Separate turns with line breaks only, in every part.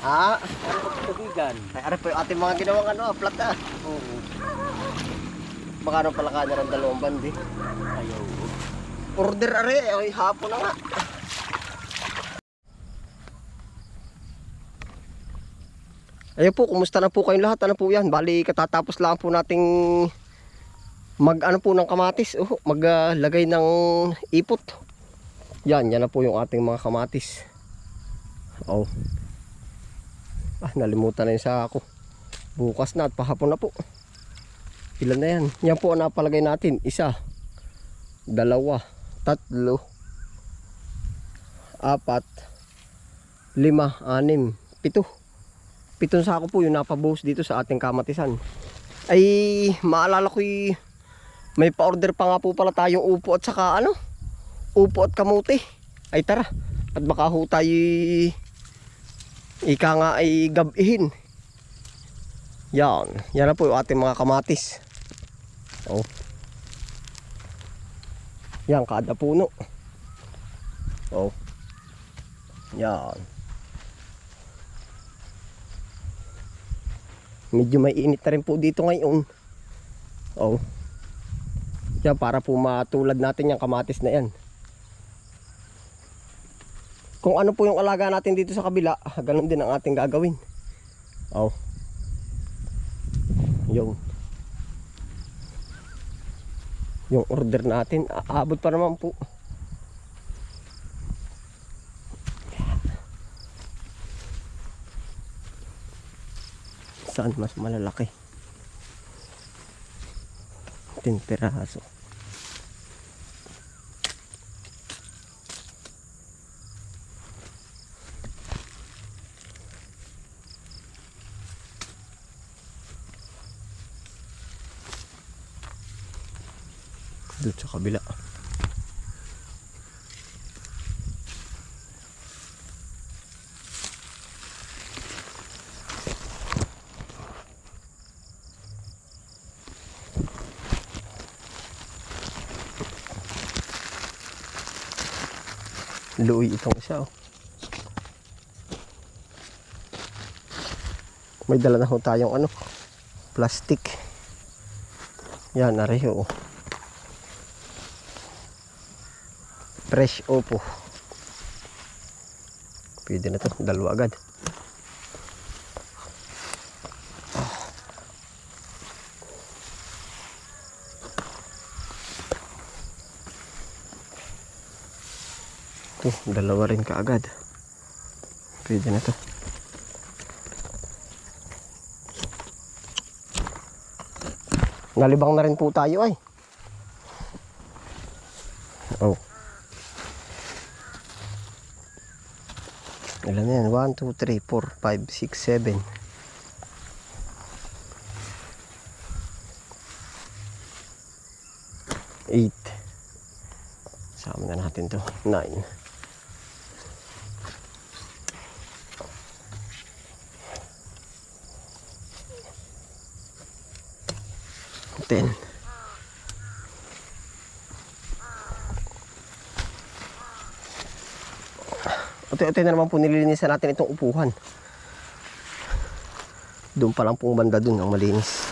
Ah,
Tubigan.
ay ari po yung ating mga ginawang ano, ah, plat ah.
Oo.
Baka ano pala kanya ng dalawang bandi.
Ayaw.
Order ari, ay hapon na nga. Ayun po, kumusta na po kayong lahat? Ano po yan? Bali, katatapos lang po nating mag ano po ng kamatis. Oh, maglagay ng ipot. Yan, yan na po yung ating mga kamatis. Oh. Ah, nalimutan na yung sako. Bukas na at pahapon na po. Ilan na yan? Yan po ang napalagay natin. Isa, dalawa, tatlo, apat, lima, anim, pito. Pitong sako po yung napabuhos dito sa ating kamatisan. Ay, maalala ko may pa-order pa nga po pala tayong upo at saka ano, upo at kamuti. Ay tara, at baka ho tayo ika nga ay gabihin. Yan, yan na po yung ating mga kamatis. Oh. Yan, kada puno. Oh. Yan. Medyo may init na rin po dito ngayon. Oh. Yan, para po matulad natin yung kamatis na yan. Kung ano po yung alaga natin dito sa kabila, ganun din ang ating gagawin. Oh. Yung yung order natin aabot pa naman po saan mas malalaki 10 peraso doon kabila Luoy itong isa oh. May dala na ho tayong ano plastic. Yan, nareho oh. Fresh opo. Pwede na to, dalawa agad. Ito, dalawa rin kaagad. Pwede na to. Nalibang na rin po tayo ay. Oh. Ilan na yan? 1, 2, 3, 4, 5, 6, 7. Eight. Sama na natin to. Nine. Ten. Unti-unti na naman po nililinisan natin itong upuhan. Doon pa lang pong banda doon ang malinis.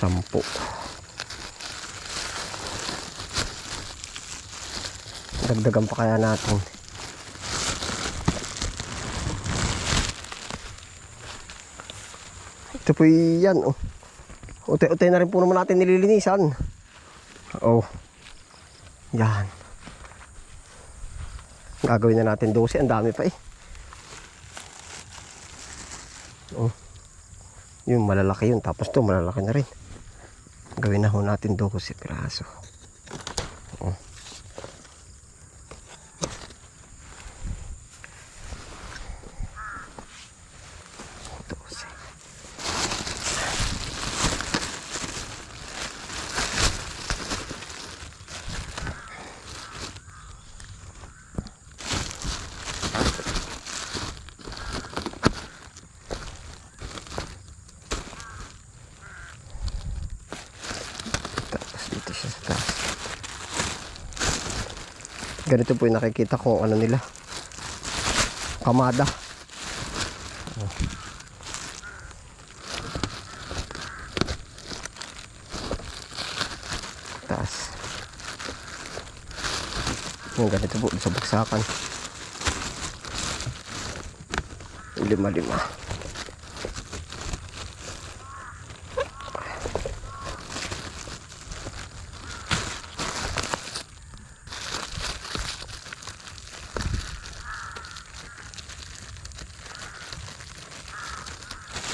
Sampo. Dagdagan pa kaya natin. Ito po yan oh. Ute-ute na rin po naman natin nililinisan. Oh. Yan. Gagawin na natin 12. Ang dami pa eh. Oh. Yung malalaki yun. Tapos to malalaki na rin. Gawin na ho natin 12 piraso. Ganito po yung nakikita ko ano nila. Kamada. Taas. Yung ganito po sa baksakan. Lima-lima.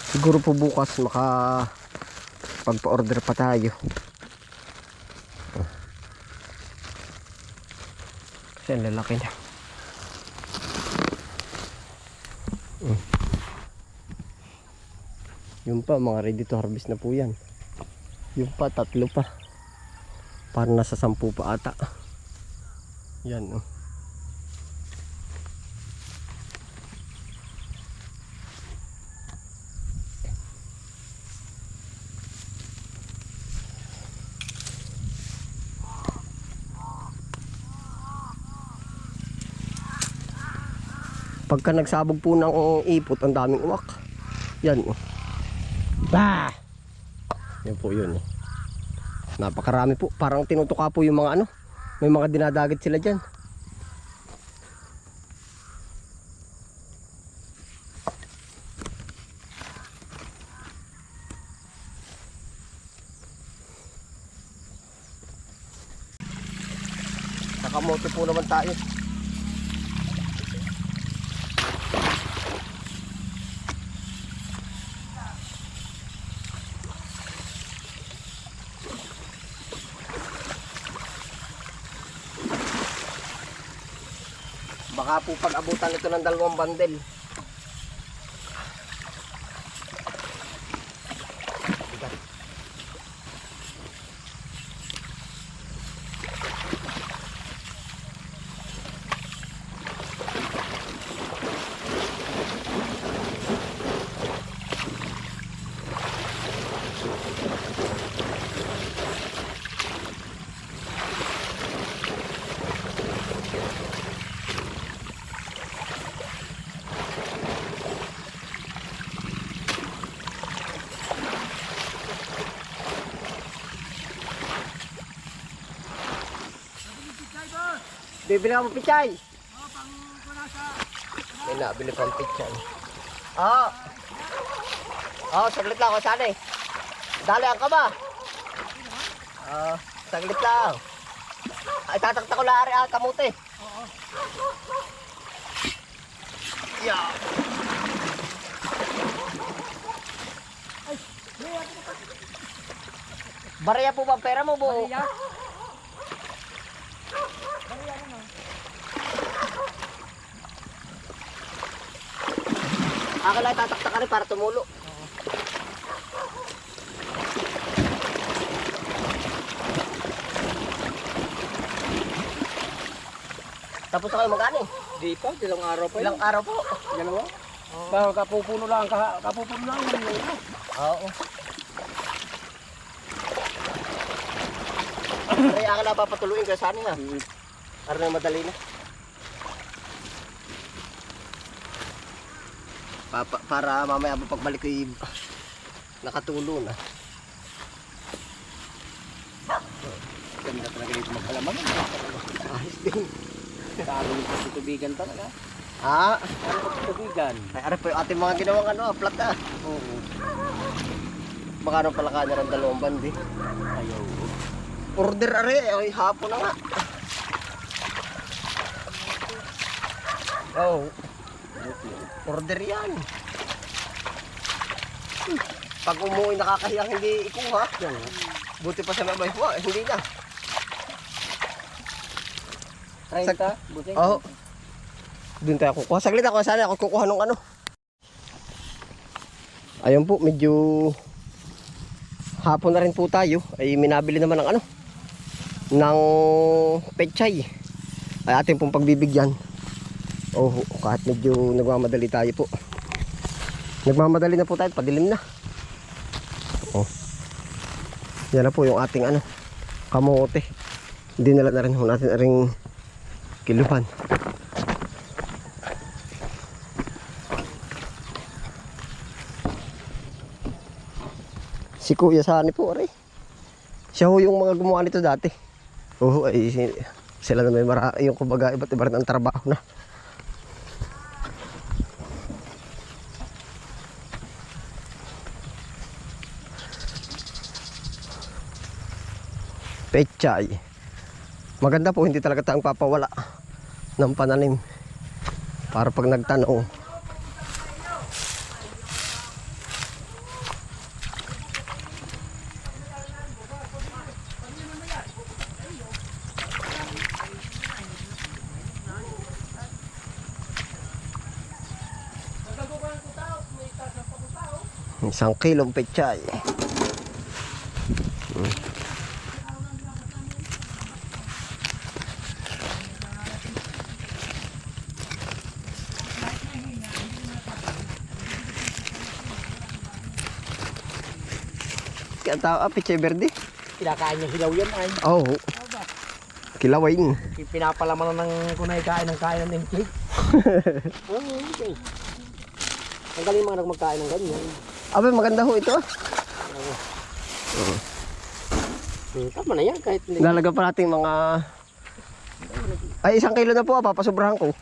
Siguro po bukas maka pagpa-order pa tayo. Kasi ang lalaki na. Mm. Yung pa, mga ready to harvest na po yan. Yung pa, tatlo pa. Parang nasa sampu pa ata. Yan, oh. Pagka nagsabog po ng ipot, ang daming uwak. Yan. oh. Bah! Yan po yun. eh. Napakarami po. Parang tinutuka po yung mga ano. May mga dinadagit sila dyan. Nakamoto po naman tayo. Baka po pag-abutan ito ng dalawang bandel. Bibili ka mo pichay. May nabili pang pichay. Oo. Oo, saglit lang ako sana eh. Dali ang ka ba? Oo, saglit lang. Ay, tatakta ko laari ang kamuti. Oo. Yeah. Barya po ba pera mo, buo? Ako lang tatakta ka rin para tumulo. Tapos na kayo mag-ani.
Di pa, ilang araw pa
Ilang araw po.
Dalawa? Ba, kapupuno lang, ka, kapupuno lang yun yun.
Oo. Kaya ako lang papatuluin ko sa anin ha. Para na madali na. Papa, para mamaya pa pagbalik ko yung nakatulo na.
Ganda talaga dito magkalaman.
Ayos din.
Sabi ng pagtutubigan talaga.
Ah,
Ano pagtutubigan?
ay ara po yung ating mga ginawang ano, plat ah.
Oo.
Baka ano pala kanya ng dalawang bandi.
Ayaw.
Order are, ay hapon na nga. Oo. Order yan. Pag umuwi nakakahiyang hindi ikuha. Buti pa sa buha, eh, hindi na.
30? Buti.
Oo. Doon tayo kukuha. Saglit ako, sana ako kukuha ng ano. Ayun po, medyo hapon na rin po tayo. Ay minabili naman ng ano, ng pechay. Ay atin pong pagbibigyan. Oh, kahit medyo nagmamadali tayo po. Nagmamadali na po tayo, padilim na. Oh. Yan na po yung ating ano, kamote. Dinala na rin ho natin ring kiluhan. Si Kuya Sani po, aray. Siya ho yung mga gumawa nito dati. Oo, ay si- sila na may mara, yung kumbaga iba't iba rin ang trabaho na. Pechay. Maganda po, hindi talaga tayong papawala ng pananim. Para pag nagtanong, isang kilong pechay. Kaya tao, ah, pechay verde.
Kinakain niya hilaw yan ay.
Oo. Oh. Kilawain.
Pinapalaman na ng kunay kain ng kain ng. Oo, okay. Ang galing mga nagmagkain ng ganyan.
Abe, maganda ho ito. ah.
Hmm, tama na yan kahit hindi.
Lalaga pa natin mga... Ay, isang kilo na po, ah, papasobrahan ko.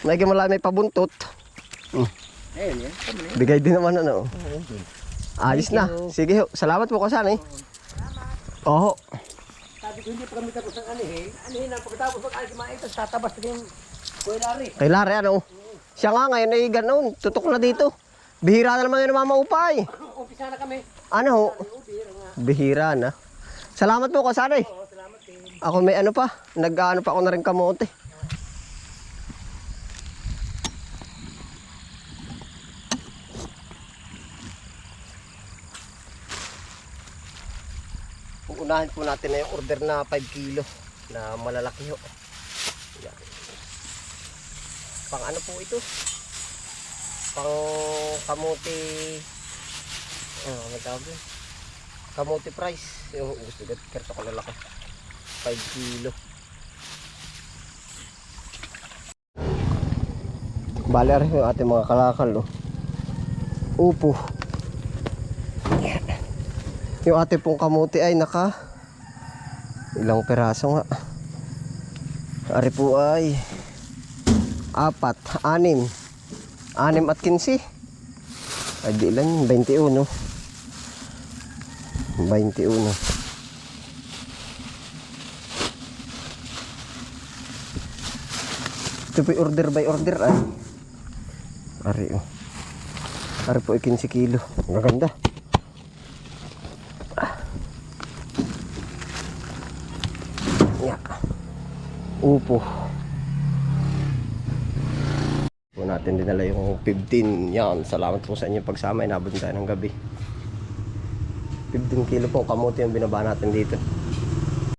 Medyo malami pabuntot.
Ayun yan.
Bigay din naman ano.
Oo.
Ayos na. Sige ho. Salamat po kasan eh. Oo.
Sabi ko hindi pa kami tapos ng anihin. Anihin na pagkatapos pag alis kumain, tapos tatabas na yung kuwelari.
Kay Lare ano. Siya nga ngayon ay ganoon. Tutok na dito. Bihira na naman yung namamaupay.
Umpisa na kami.
Ano ho?
Oh, bihira
na. Salamat po kasan eh.
Oo, salamat din.
Ako may ano pa. Nag-ano pa ako na rin kamote. Uunahin po natin na yung order na 5 kilo na malalaki ho. Yan. Pang ano po ito? Pang kamote ano ano tawag yun? Kamote price. Yung gusto ko kerto ko lalaki. 5 kilo. Bali rin yung ating mga kalakal. Oh. Upo. Yung ating pong kamuti ay naka ilang peraso nga. Ari po ay apat, anim. Anim at kinsi. Ay di ilan, 21. 21. Ito po order by order ay. Ari oh. Ari po ay 15 kilo. Maganda. Ah. Yeah. Upo. Po natin dinala yung 15. Yan. Salamat po sa inyo pagsama. Inabot tayo ng gabi. 15 kilo po kamote yung binaba natin dito.